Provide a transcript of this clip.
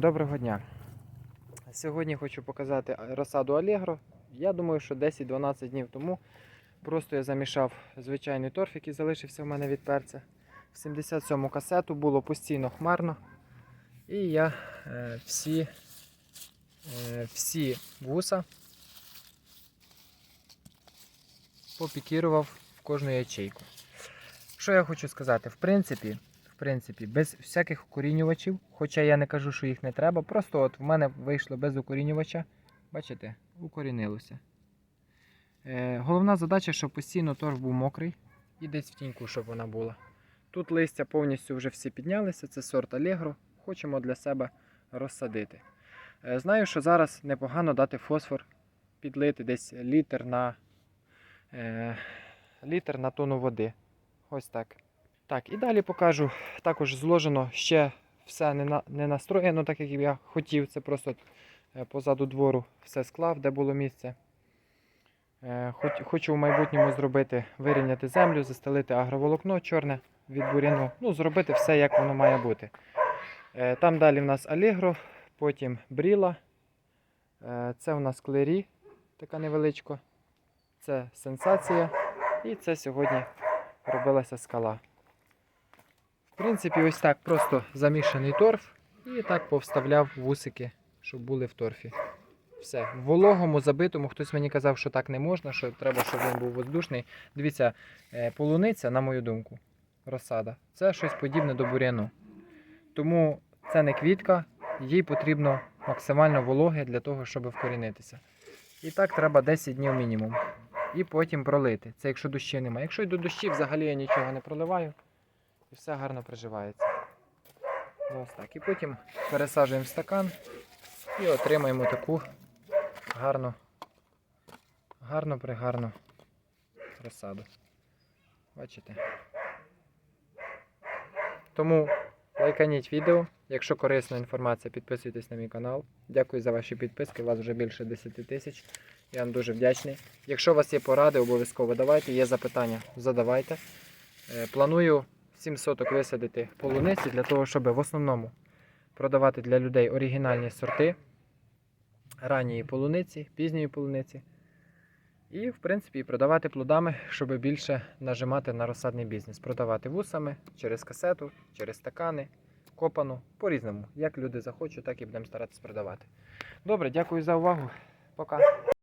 доброго дня. Сьогодні хочу показати розсаду Allegro. Я думаю, що 10-12 днів тому просто я замішав звичайний торф, який залишився в мене від перця. В 77-му касету було постійно хмарно. І я е, всі, е, всі вуса попікірував в кожну ячейку. Що я хочу сказати? В принципі, в принципі, без всяких укорінювачів, хоча я не кажу, що їх не треба. Просто от в мене вийшло без укорінювача. Бачите, укорінилося. Е, головна задача, щоб постійно торф був мокрий і десь в тіньку, щоб вона була. Тут листя повністю вже всі піднялися, це сорт Allegro. Хочемо для себе розсадити. Е, знаю, що зараз непогано дати фосфор, підлити десь літр на, е, літр на тонну води. Ось так. Так, і далі покажу. Також зложено ще все не, на, не настроєно, так як я хотів. Це просто е, позаду двору все склав, де було місце. Е, хоч, хочу в майбутньому зробити, вирівняти землю, застелити агроволокно чорне від буряну. Ну, зробити все, як воно має бути. Е, там далі в нас Allegro, потім Бріла. Це у нас клері, така невеличка. Це сенсація. І це сьогодні робилася скала. В принципі, ось так просто замішаний торф і так повставляв вусики, щоб були в торфі. Все. В вологому, забитому, хтось мені казав, що так не можна, що треба, щоб він був воздушний. Дивіться, е, полуниця, на мою думку, розсада, це щось подібне до буряну. Тому це не квітка, їй потрібно максимально вологе для того, щоб вкорінитися. І так треба 10 днів мінімум. І потім пролити. Це якщо дощів немає. Якщо йду дощі, взагалі я нічого не проливаю. І все гарно приживається. Ось так. І потім пересаджуємо в стакан і отримаємо таку гарну, гарну пригарну розсаду. Бачите? Тому лайканіть відео. Якщо корисна інформація, підписуйтесь на мій канал. Дякую за ваші підписки. У вас вже більше 10 тисяч. Я вам дуже вдячний. Якщо у вас є поради, обов'язково давайте. Є запитання, задавайте. Е, Планую 7 соток висадити полуниці для того, щоб в основному продавати для людей оригінальні сорти ранньої полуниці, пізньої полуниці. І, в принципі, продавати плодами, щоб більше нажимати на розсадний бізнес. Продавати вусами через касету, через стакани, копану, по-різному. Як люди захочуть, так і будемо старатися продавати. Добре, дякую за увагу. Пока.